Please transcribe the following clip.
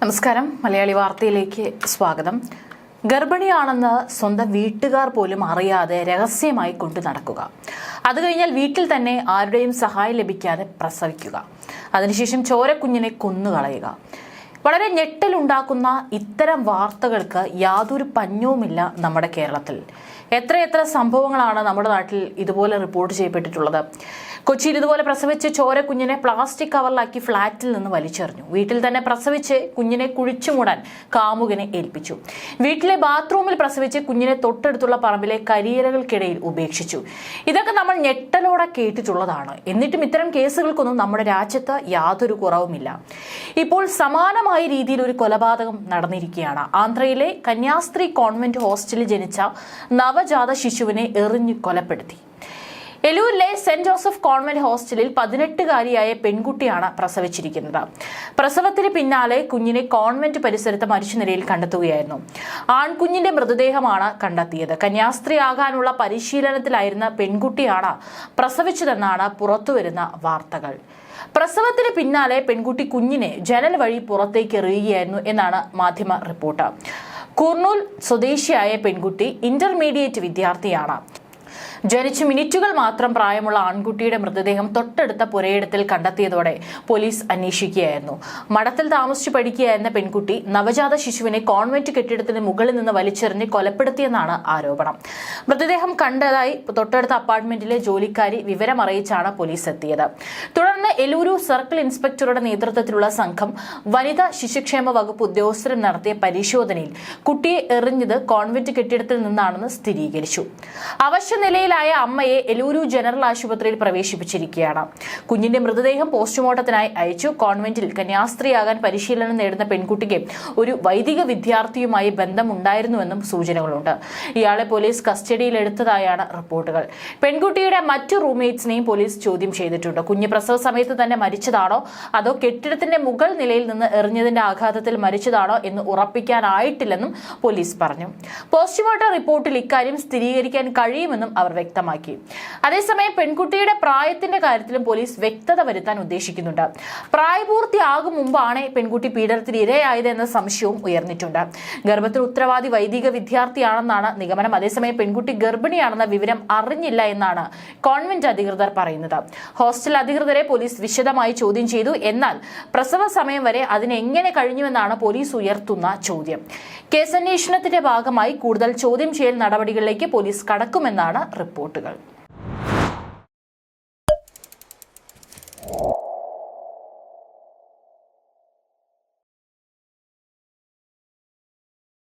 നമസ്കാരം. മലയാളി വാർത്തയിലേക്ക് സ്വാഗതം. ഗർഭിണിയാണെന്ന് സ്വന്തം വീട്ടുകാർ പോലും അറിയാതെ രഹസ്യമായി കൊണ്ടു നടക്കുക. അത് കഴിഞ്ഞാൽ വീട്ടിൽ തന്നെ ആരുടെയും സഹായം ലഭിക്കാതെ പ്രസവിക്കുക. അതിനുശേഷം ചോരക്കുഞ്ഞിനെ കൊന്നുകളയുക. വളരെ ഞെട്ടലുണ്ടാക്കുന്ന ഇത്തരം വാർത്തകൾക്ക് യാതൊരു പഞ്ഞവുമില്ല നമ്മുടെ കേരളത്തിൽ. എത്രയെത്ര സംഭവങ്ങളാണ് നമ്മുടെ നാട്ടിൽ ഇതുപോലെ റിപ്പോർട്ട് ചെയ്യപ്പെട്ടിട്ടുള്ളത്. കൊച്ചിയിൽ ഇതുപോലെ പ്രസവിച്ച് ചോര കുഞ്ഞിനെ പ്ലാസ്റ്റിക് കവറിലാക്കി ഫ്ളാറ്റിൽ നിന്ന് വലിച്ചെറിഞ്ഞു. വീട്ടിൽ തന്നെ പ്രസവിച്ച് കുഞ്ഞിനെ കുഴിച്ചു മൂടാൻ കാമുകനെ ഏൽപ്പിച്ചു. വീട്ടിലെ ബാത്റൂമിൽ പ്രസവിച്ച് കുഞ്ഞിനെ തൊട്ടടുത്തുള്ള പറമ്പിലെ കരിയിലകൾക്കിടയിൽ ഉപേക്ഷിച്ചു. ഇതൊക്കെ നമ്മൾ ഞെട്ടലോടെ കേട്ടിട്ടുള്ളതാണ്. എന്നിട്ടും ഇത്തരം കേസുകൾക്കൊന്നും നമ്മുടെ രാജ്യത്ത് യാതൊരു കുറവുമില്ല. ഇപ്പോൾ സമാനമായ രീതിയിൽ ഒരു കൊലപാതകം നടന്നിരിക്കുകയാണ്. ആന്ധ്രയിലെ കന്യാസ്ത്രീ കോൺവെന്റ് ഹോസ്റ്റലിൽ ജനിച്ച നവജാത ശിശുവിനെ എറിഞ്ഞു കൊലപ്പെടുത്തി. എലൂരിലെ സെന്റ് ജോസഫ് കോൺവെന്റ് ഹോസ്റ്റലിൽ പതിനെട്ടുകാരിയായ പെൺകുട്ടിയാണ് പ്രസവിച്ചിരിക്കുന്നത്. പ്രസവത്തിന് പിന്നാലെ കുഞ്ഞിനെ കോൺവെന്റ് പരിസരത്ത് മരിച്ച നിലയിൽ കണ്ടെത്തുകയായിരുന്നു. ആൺകുഞ്ഞിന്റെ മൃതദേഹമാണ് കണ്ടെത്തിയത്. കന്യാസ്ത്രീ ആകാനുള്ള പരിശീലനത്തിലായിരുന്ന പെൺകുട്ടിയാണ് പ്രസവിച്ചതെന്നാണ് പുറത്തുവരുന്ന വാർത്തകൾ. പ്രസവത്തിന് പിന്നാലെ പെൺകുട്ടി കുഞ്ഞിനെ ജനൽ വഴി പുറത്തേക്ക് എറിയുകയായിരുന്നു എന്നാണ് മാധ്യമ റിപ്പോർട്ട്. കുർണൂൽ സ്വദേശിയായ പെൺകുട്ടി ഇന്റർമീഡിയറ്റ് വിദ്യാർത്ഥിയാണ്. ജനിച്ച് മിനിറ്റുകൾ മാത്രം പ്രായമുള്ള ആൺകുട്ടിയുടെ മൃതദേഹം തൊട്ടടുത്ത പുരയിടത്തിൽ കണ്ടെത്തിയതോടെ പോലീസ് അന്വേഷിക്കുകയായിരുന്നു. മഠത്തിൽ താമസിച്ചു പഠിക്കുകയായിരുന്ന പെൺകുട്ടി നവജാത ശിശുവിനെ കോൺവെന്റ് കെട്ടിടത്തിന് മുകളിൽ നിന്ന് വലിച്ചെറിഞ്ഞ് കൊലപ്പെടുത്തിയെന്നാണ് ആരോപണം. മൃതദേഹം കണ്ടതായി തൊട്ടടുത്ത അപ്പാർട്ട്മെന്റിലെ ജോലിക്കാരി വിവരമറിയിച്ചാണ് പോലീസ് എത്തിയത്. തുടർന്ന് എലൂരു സർക്കിൾ ഇൻസ്പെക്ടറുടെ നേതൃത്വത്തിലുള്ള സംഘം വനിതാ ശിശുക്ഷേമ വകുപ്പ് ഉദ്യോഗസ്ഥരും നടത്തിയ പരിശോധനയിൽ കുട്ടിയെ എറിഞ്ഞത് കോൺവെന്റ് കെട്ടിടത്തിൽ നിന്നാണെന്ന് സ്ഥിരീകരിച്ചു. അവശ്യ നിലയിലായ അമ്മയെ എലൂരു ജനറൽ ആശുപത്രിയിൽ പ്രവേശിപ്പിച്ചിരിക്കുകയാണ്. കുഞ്ഞിന്റെ മൃതദേഹം പോസ്റ്റ്മോർട്ടത്തിനായി അയച്ചു. കോൺവെന്റിൽ കന്യാസ്ത്രീയാകാൻ പരിശീലനം നേടുന്ന പെൺകുട്ടിക്ക് ഒരു വൈദിക വിദ്യാർത്ഥിയുമായി ബന്ധമുണ്ടായിരുന്നുവെന്നും സൂചനകളുണ്ട്. ഇയാളെ പോലീസ് കസ്റ്റഡിയിലെടുത്തതായാണ് റിപ്പോർട്ടുകൾ. പെൺകുട്ടിയുടെ മറ്റു റൂംമേറ്റ്സിനെയും പോലീസ് ചോദ്യം ചെയ്തിട്ടുണ്ട്. കുഞ്ഞ് പ്രസവ സമയത്ത് തന്നെ മരിച്ചതാണോ? അതോ കെട്ടിടത്തിന്റെ മുകൾ നിലയിൽ നിന്ന് എറിഞ്ഞതിന്റെ ആഘാതത്തിൽ മരിച്ചതാണോ എന്ന് ഉറപ്പിക്കാനായിട്ടില്ലെന്നും പോലീസ് പറഞ്ഞു. പോസ്റ്റ്മോർട്ടം റിപ്പോർട്ടിൽ ഇക്കാര്യം സ്ഥിരീകരിക്കാൻ കഴിയുമെന്നും അവർ വ്യക്തമാക്കി. അതേസമയം പെൺകുട്ടിയുടെ പ്രായത്തിന്റെ കാര്യത്തിലും പോലീസ് വ്യക്തത വരുത്താൻ ഉദ്ദേശിക്കുന്നുണ്ട്. പ്രായപൂർത്തിയാകും മുമ്പാണ് പെൺകുട്ടി പീഡനത്തിന് ഇരയായത് എന്ന സംശയവും ഉയർന്നിട്ടുണ്ട്. ഗർഭത്തിൽ ഉത്തരവാദി വൈദിക വിദ്യാർത്ഥിയാണെന്നാണ് നിഗമനം. അതേസമയം പെൺകുട്ടി ഗർഭിണിയാണെന്ന വിവരം അറിഞ്ഞില്ല എന്നാണ് കോൺവെന്റ് അധികൃതർ പറയുന്നത്. ഹോസ്റ്റൽ അധികൃതരെ പോലീസ് വിശദമായി ചോദ്യം ചെയ്തു. എന്നാൽ പ്രസവ സമയം വരെ അതിനെങ്ങനെ കഴിഞ്ഞുവെന്നാണ് പോലീസ് ഉയർത്തുന്ന ചോദ്യം. കേസന്വേഷണത്തിന്റെ ഭാഗമായി കൂടുതൽ ചോദ്യം ചെയ്യൽ നടപടികളിലേക്ക് പോലീസ് കടക്കുമെന്നാണ് റിപ്പോർട്ടുകൾ.